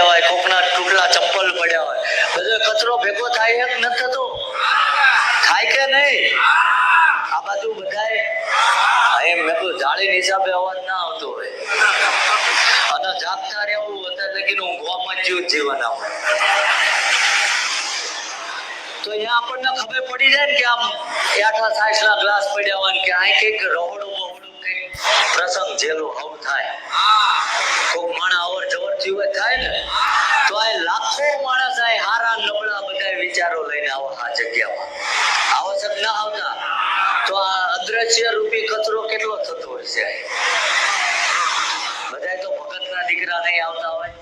પડ્યા હોય કોકના ટૂટલા ચપ્પલ પડ્યા હોય. બધો કચરો ભેગો થાય એક નથી થતો. થાય કે નહીં? આ બાજુ બધાય અહીં મેં તો જાળીને હિસાબે અવાજ ના આવતો હોય. અને જાગતા રહેવું, અત્યારે લગીને ઊંઘવામાં જ જીવન આવે તો અહીંયા આપણને ખબર પડી જાય ને કે આમ આઠા સાઠ ના ગ્લાસ પડ્યા હોય કે અહીં કંઈક રહોડું બહોડું કંઈક પ્રસંગ જેલો આવું થાય. હોય થાય ને, તો આ લાખો માણસ આ હારા નબળા બધા વિચારો લઈને આવો આ જગ્યામાં. આવશ્યક ના આવતા. તો આ અદ્રશ્ય રૂપી કચરો કેટલો થતો હોય છે બધા તો ભગતના દીકરા નહીં આવતા હોય.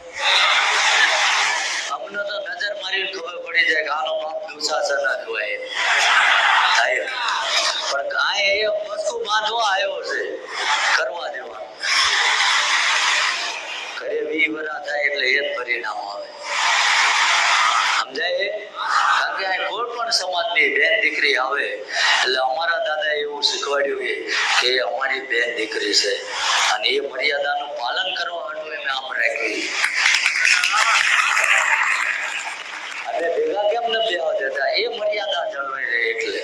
અમને તો નજર મારી ખબર પડી જાય કે આનો બાપ દુશાસન જ હોય એમ. થાય એમ. પણ આ એ વસ્તુ બાંધવા આવ્યો છે કરવા દેવાનું વરા થાય એટલે એ પરિણામ આવે. સમજાય? કોઈ પણ સમાજની બેન દીકરી આવે, એટલે અમારા દાદા એવું શીખવાડ્યું કે અમારી બેન દીકરી છે. અને એ મર્યાદાનું પાલન કરવા હાટુ એમ આમ રાખી આપણે ભેગા કેમ નથી આવતા? એ મર્યાદા જળવાઈ રહે એટલે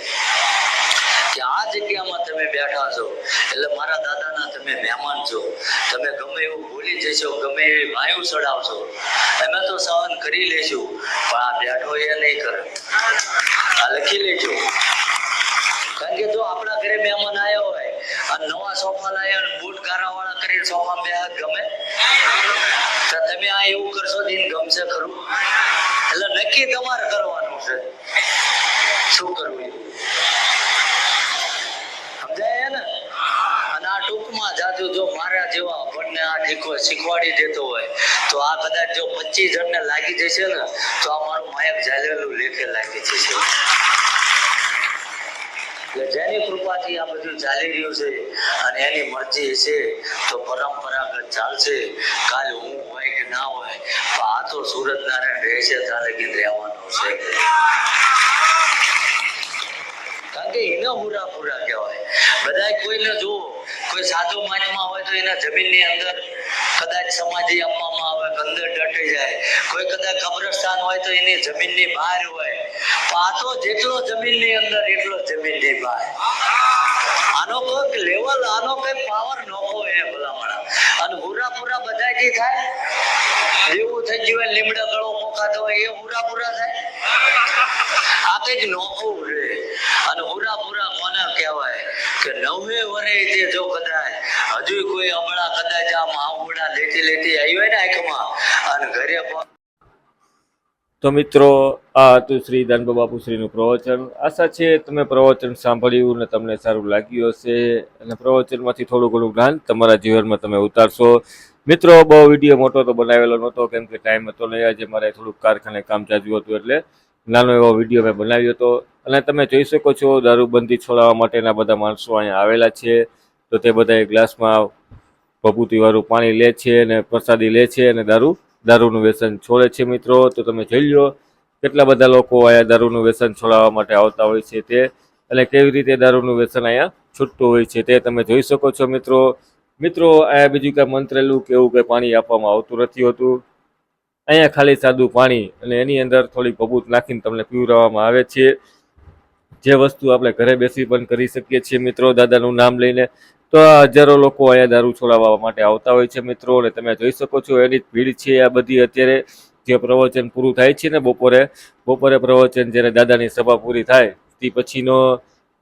કે આ જગ્યામાં તમે બેઠા છો એટલે મારા દાદાના તમે મહેમાન છો તમે ગમે એવું ભૂલી જશો ગમે એવી વાયુ ચડાવશો અમે તો સહન કરી લેશું પણ આ બેઠો એ નહીં કરે. આ લખી લેજો. કારણ કે જો આપણા ઘરે મહેમાન આવ્યો હોય અને નવા સોફા લાવ્યા અને બૂટ ગારાવાળા કરીને સોફા બે ગમે, તો તમે આ એવું કરશો દિન ગમશે ખરું? એટલે નક્કી તમારે કરવાનું છે. શું કરવું. સમજાય ને? અને આ ટૂંકમાં જાજુ, જો મારા જેવા આપણને આ ઠીકો શીખવાડી દેતો હોય, તો આ કદાચ જો પચીસ જણને લાગી જશે ને, તો આ મારું માયક ઝાલેલું લેખે લાગી જશે. એટલે જેની કૃપાથી આ બધું ચાલી રહ્યું છે અને એની મરજી છે તો પરંપરાગત ચાલશે. કાલ હું હોય કે ના હોય તો આ તો સુરત નારાયણ રહેશે, તારે ગીત રહેવાનું છે. કારણ કે એને પૂરા પૂરા કહેવાય. બધા કોઈને જુઓ કોઈ સાધુ મહાત્મા હોય તો એના જમીનની અંદર કદાચ સમાધિ આપવામાં આવે અંદર ડટી જાય. કોઈ કદાચ કબ્રસ્તાન હોય તો એની જમીનની બહાર હોય. પાતો જેટલો જમીનની અંદર એટલો જમીનની બહાર. આનો કોઈક લેવલ, આનો કઈ પાવર નોખો એ ભલામણા. અને પૂરા બધા જે થાય? એવું થઈ ગયું હોય, લીમડા ગળો મોકાતો હોય, એ હુરા પૂરા થાય? આ કંઈક નોખું છે અને પૂરા પૂરા કોને કહેવાય કે વરે છે જો કદાચ? હજુ કોઈ હમણાં કદાચ આમ આવડા લેતી લેતી આવી હોય ને આંખમાં, અને ઘરે તો મિત્રો, આ હતું શ્રી દાનબા બાપુશ્રીનું પ્રવચન. આશા છે તમે પ્રવચન સાંભળ્યું ને તમને સારું લાગ્યું હશે. અને પ્રવચનમાંથી થોડું ઘણું જ્ઞાન તમારા જીવનમાં તમે ઉતારશો. મિત્રો, બહુ વીડિયો મોટો તો બનાવેલો નહોતો, કેમ કે ટાઈમ હતો નહીં. આજે મારે થોડુંક કારખાને કામ ચાલ્યું હતું એટલે નાનો એવો વીડિયો મેં બનાવ્યો હતો. અને તમે જોઈ શકો છો, દારૂબંધી છોડાવવા માટેના બધા માણસો અહીંયા આવેલા છે. તો તે બધા એક ગ્લાસમાં ભભૂતિવાળું પાણી લે છે અને પ્રસાદી લે છે અને દારૂ, દારૂનું વ્યસન છોડે છે મિત્રો. તો તમે જોઈ લો કેટલા બધા લોકો અહીંયા દારૂનું વ્યસન છોડાવવા માટે આવતા હોય છે તે અને કેવી રીતે દારૂનું વ્યસન અહીંયા છૂટતું હોય છે તે તમે જોઈ શકો છો મિત્રો. મિત્રો, અહીંયા બીજું કાંઈ મંત્રેલું કે એવું કંઈ પાણી આપવામાં આવતું નથી હોતું. અહીંયા ખાલી સાદું પાણી અને એની અંદર થોડી ભભૂત નાખીને તમને પીવડાવવામાં આવે છે. જે વસ્તુ આપણે ઘરે બેસી પણ કરી શકીએ છીએ મિત્રો, દાદાનું નામ લઈને, તો હજારો લોકો અહીંયા દારૂ છોડાવવા માટે આવતા હોય છે મિત્રો, અને તમે જોઈ શકો છો એની ભીડ છે આ બધી અત્યારે, જે પ્રવચન પૂરું થાય છે ને બપોરે બપોરે પ્રવચન જ્યારે દાદાની સભા પૂરી થાય, તે પછીનો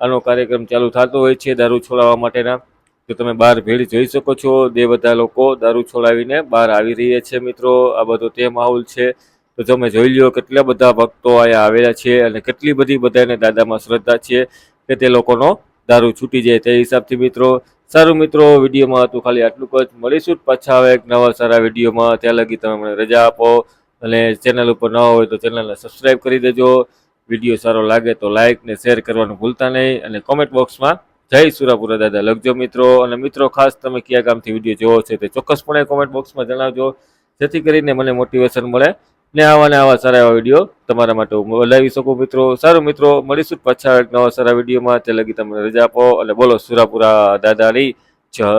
આનો કાર્યક્રમ ચાલુ થતો હોય છે દારૂ છોડાવવા માટેના. તો તમે બહાર ભીડ જોઈ શકો છો તે બધા લોકો દારૂ છોડાવીને બહાર આવી રહ્યા છે મિત્રો, આ બધો તે માહોલ છે. તો તમે જોઈ લો કેટલા બધા ભક્તો અહીંયા આવેલા છે અને કેટલી બધી બધાને દાદામાં શ્રદ્ધા છે કે તે લોકોનો દારૂ છૂટી જાય. તે હિસાબથી મિત્રો, સારું મિત્રો, વિડીયોમાં હતું ખાલી આટલું જ. મળીશું પાછા આવે એક નવા સારા વિડીયોમાં. ત્યાં લગી તમે મને રજા આપો અને ચેનલ ઉપર ન હોય તો ચેનલને સબસ્ક્રાઈબ કરી દેજો. વીડિયો સારો લાગે તો લાઇક ને શેર કરવાનું ભૂલતા નહીં અને કોમેન્ટ બોક્સમાં જય સુરાપુરા દાદા લખજો મિત્રો. અને મિત્રો, ખાસ તમે કયા ગામથી વીડિયો જોવો છે તે ચોક્કસપણે કોમેન્ટ બોક્સમાં જણાવજો. જેથી કરીને મને મોટિવેશન મળે ને આવા ને આવા સારા એવા વીડિયો તમારા માટે હું લાવી શકું, મિત્રો. સારું, મિત્રો, મળીશું પાછા એક નવા સારા વિડીયોમાં. તે લગી તમે રજા આપો અને બોલો સુરાપુરા દાદાની જય.